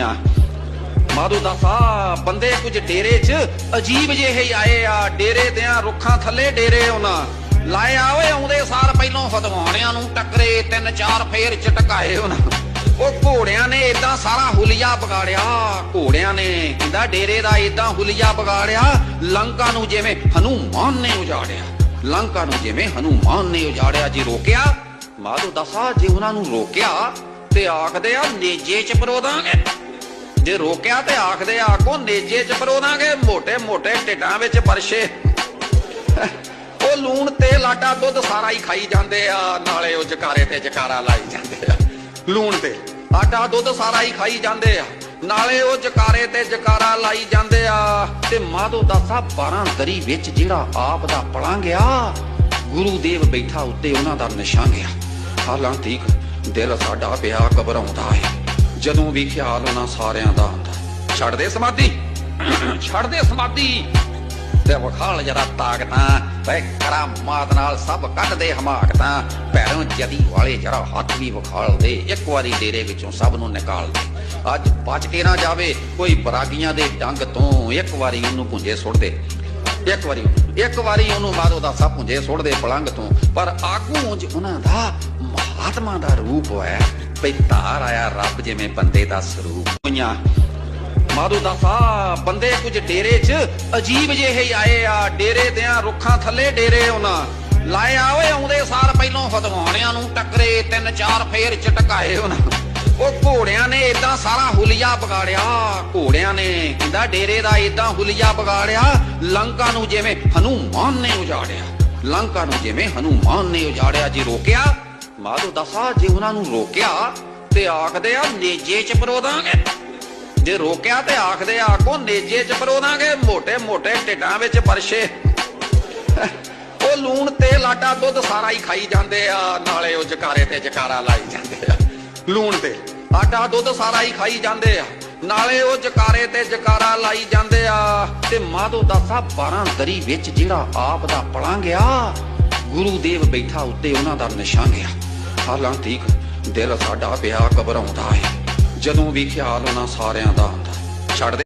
ਹੋਈਆਂ ਮਾਧੂ ਦਾਸਾ, ਬੰਦੇ ਕੁਝ ਡੇਰੇ 'ਚ ਅਜੀਬ ਜਿਹੇ ਹੀ ਆਏ ਆ। ਡੇਰੇ ਦਿਆਂ ਰੁੱਖਾਂ ਥੱਲੇ ਡੇਰੇ ਉਹਨਾਂ। ਲਾਏ ਓਏ, ਆਉਂਦੇ ਸਾਰ ਪਹਿਲੋਂ ਫਦਵਾਣਿਆਂ ਨੂੰ ਟੱਕਰੇ, ਤਿੰਨ ਚਾਰ ਫੇਰ ਚਟਕਾਏ ਉਹਨਾਂ। ਉਹ ਘੋੜਿਆਂ ਨੇ ਇਦਾਂ ਸਾਰਾ ਹੁਲੀਆ ਵਿਗਾੜਿਆ। ਘੋੜਿਆਂ ਨੇ ਕਹਿੰਦਾ ਡੇਰੇ ਦਾ ਇਦਾਂ ਹੁਲੀਆ ਵਿਗਾੜਿਆ। ਲੰਕਾ ਨੂੰ ਜਿਵੇਂ ਹਨੂਮਾਨ ਨੇ ਉਜਾੜਿਆ। ਲੰਕਾ ਨੂੰ ਜਿਵੇਂ ਹਨੂਮਾਨ ਨੇ ਉਜਾੜਿਆ। ਜੀ ਰੋਕਿਆ, ਮਾਧੂ ਦਾਸਾ, ਜੇ ਉਹਨਾਂ ਨੂੰ ਰੋਕਿਆ ਤੇ ਆਖਦੇ ਆ, ਨੇਜੇ ਚ ਪਰੋ ਜੇ ਰੋਕਿਆ ਤੇ ਆਖਦੇ ਆਖੋ ਨੇਜੇ ਚ ਪਰੋਣਾਗੇ ਮੋٹے ਮੋٹے ਟਿੱਡਾਂ ਵਿੱਚ ਪਰਸ਼ੇ ਉਹ ਲੂਣ, ਤੇਲ, ਆਟਾ, ਦੁੱਧ ਸਾਰਾ ਹੀ ਖਾਈ ਜਾਂਦੇ ਆ, ਨਾਲੇ ਉਹ ਜਕਾਰੇ ਤੇ ਜਕਾਰਾ ਲਾਈ ਜਾਂਦੇ ਆ। ਲੂਣ ਤੇ ਆਟਾ, ਦੁੱਧ ਸਾਰਾ ਹੀ ਖਾਈ ਜਾਂਦੇ ਆ, ਨਾਲੇ ਉਹ ਜਕਾਰੇ ਤੇ ਜਕਾਰਾ ਲਾਈ ਜਾਂਦੇ ਆ। ਤੇ ਮਾਧੋ ਦਾਸਾ 12 ਦਰੀ ਵਿੱਚ ਜਿਹੜਾ ਆਪ ਦਾ ਪਲਾਂ ਗਿਆ ਗੁਰੂ ਦੇਵ ਬੈਠਾ ਉੱਤੇ ਉਹਨਾਂ ਦਾ ਨਿਸ਼ਾਨ ਗਿਆ ਹਾਲਾਂ ਠੀਕ ਦਿਲ ਸਾਡਾ ਪਿਆ ਘਬਰਾਉਂਦਾ ਹੈ ਜਦੋਂ ਵੀ ਖਿਆਲ ਉਹਨਾਂ ਸਾਰਿਆਂ ਦਾ ਆਉਂਦਾ ਛੱਡ ਦੇ ਸਮਾਧੀ। ਛੱਡ ਦੇ ਸਮਾਧੀ। ਤੇ ਵਖਾਲ ਜਰਾ ਤਾਕਤਾਂ, ਤੇ ਕਰਾਮਾਤ ਨਾਲ ਸਭ ਕੱਢਦੇ ਹਮਾਕਤਾਂ। ਪੈਰੋਂ ਜਦੀ ਵਾਲੇ ਜਰਾ ਹੱਥ ਵੀ ਵਖਾਲ ਦੇ, ਇੱਕ ਵਾਰੀ ਡੇਰੇ ਵਿੱਚੋਂ ਸਭ ਨੂੰ ਨਿਕਾਲ ਦੇ। ਅੱਜ ਬਚ ਕੇ ਨਾ ਜਾਵੇ ਕੋਈ ਬਰਾਗੀਆਂ ਦੇ ਡੰਗ ਤੋਂ, ਇੱਕ ਵਾਰੀ ਉਹਨੂੰ ਪੁੰਜੇ ਸੁੱਟ ਦੇ। ਇੱਕ ਵਾਰੀ ਇੱਕ ਵਾਰੀ ਉਹਨੂੰ ਮਾਰੋ ਦਾ ਸਭ ਪੁੰਜੇ ਸੁੱਟ ਦੇ ਪਲੰਗ ਤੋਂ। ਪਰ ਆਗੂ ਉਹਨਾਂ ਦਾ ਮਹਾਤਮਾ ਦਾ ਰੂਪ ਹੋਇਆ। ਪਈ ਧਾਰ ਆਇਆ ਰੱਬ ਜਿਵੇਂ ਬੰਦੇ ਦਾ ਸਰੂਪ। ਹੋਈਆਂ ਮਾਧੂ ਦਾਸਾ, ਬੰਦੇ ਕੁਝ ਡੇਰੇ 'ਚ ਅਜੀਬ ਜਿਹੇ ਆਏ ਆ। ਡੇਰੇ ਦਿਆਂ ਰੁੱਖਾਂ ਥੱਲੇ ਡੇਰੇ ਉਹਨਾਂ। ਲਾਏ ਓਏ, ਆਉਂਦੇ ਸਾਰ ਪਹਿਲੋਂ ਫਦਵਾਣਿਆਂ ਨੂੰ ਟੱਕਰੇ, ਤਿੰਨ ਚਾਰ ਫੇਰ ਚਟਕਾਏ ਉਹਨਾਂ ਉਹ ਘੋੜਿਆਂ ਨੇ ਇਦਾਂ ਸਾਰਾ ਹੁਲੀਆ ਵਿਗਾੜਿਆ। ਘੋੜਿਆਂ ਨੇ ਕਹਿੰਦਾ, ਡੇਰੇ ਦਾ ਇਦਾਂ ਹੁਲੀਆ ਵਿਗਾੜਿਆ। ਲੰਕਾ ਨੂੰ ਜਿਵੇਂ ਹਨੂਮਾਨ ਨੇ ਉਜਾੜਿਆ। ਲੰਕਾ ਨੂੰ ਜਿਵੇਂ ਹਨੂਮਾਨ ਨੇ ਉਜਾੜਿਆ। ਜੀ ਰੋਕਿਆ ਮਾਧੋ ਦੱਸਾ, ਜੇ ਉਹਨਾਂ ਨੂੰ ਰੋਕਿਆ ਤੇ ਆਖਦੇ ਆ, ਨੇਜੇ ਚ ਪਰੋ ਦਾਂਗੇ ਜੇ ਰੋਕਿਆ ਤੇ ਆਖਦੇ ਆ ਕੋ ਨੇਜੇ ਚ ਪਰੋ ਦਾਂਗੇ ਮੋਟੇ ਮੋٹے ਟਿੱਡਾਂ ਵਿੱਚ ਪਰਸ਼ੇ ਉਹ ਲੂਣ ਤੇ ਲਾਟਾ ਦੁੱਧ ਸਾਰਾ ਹੀ ਖਾਈ ਜਾਂਦੇ ਆ, ਨਾਲੇ ਉਹ ਜਕਾਰੇ ਤੇ ਜਕਾਰਾ ਲਾਈ ਜਾਂਦੇ ਆ। ਲੂਣ ਤੇ ਆਟਾ, ਦੁੱਧ ਸਾਰਾ ਹੀ ਖਾਈ ਜਾਂਦੇ ਆ, ਨਾਲੇ ਉਹ ਜਕਾਰੇ ਤੇ ਜਕਾਰਾ ਲਾਈ ਜਾਂਦੇ ਆ। ਤੇ ਮਾਧੋ ਦਾਸਾ 12 ਦਰੀ ਵਿੱਚ ਜਿਹੜਾ ਆਪ ਦਾ ਪਲਾਂ ਗਿਆ, ਗੁਰੂ ਦੇਵ ਬੈਠਾ ਉੱਤੇ ਉਹਨਾਂ ਦਾ ਨਿਸ਼ਾਨ ਗਿਆ। ਹਾਲਾਂ ਹਾਲਾਂਕਿ ਦਿਲ ਸਾਡਾ ਪਿਆ ਘਬਰਾਉਂਦਾ ਹੈ ਜਦੋਂ ਵੀ ਖਿਆਲ ਉਹਨਾਂ ਸਾਰਿਆਂ ਦਾ ਆਉਂਦਾ। ਛੱਡ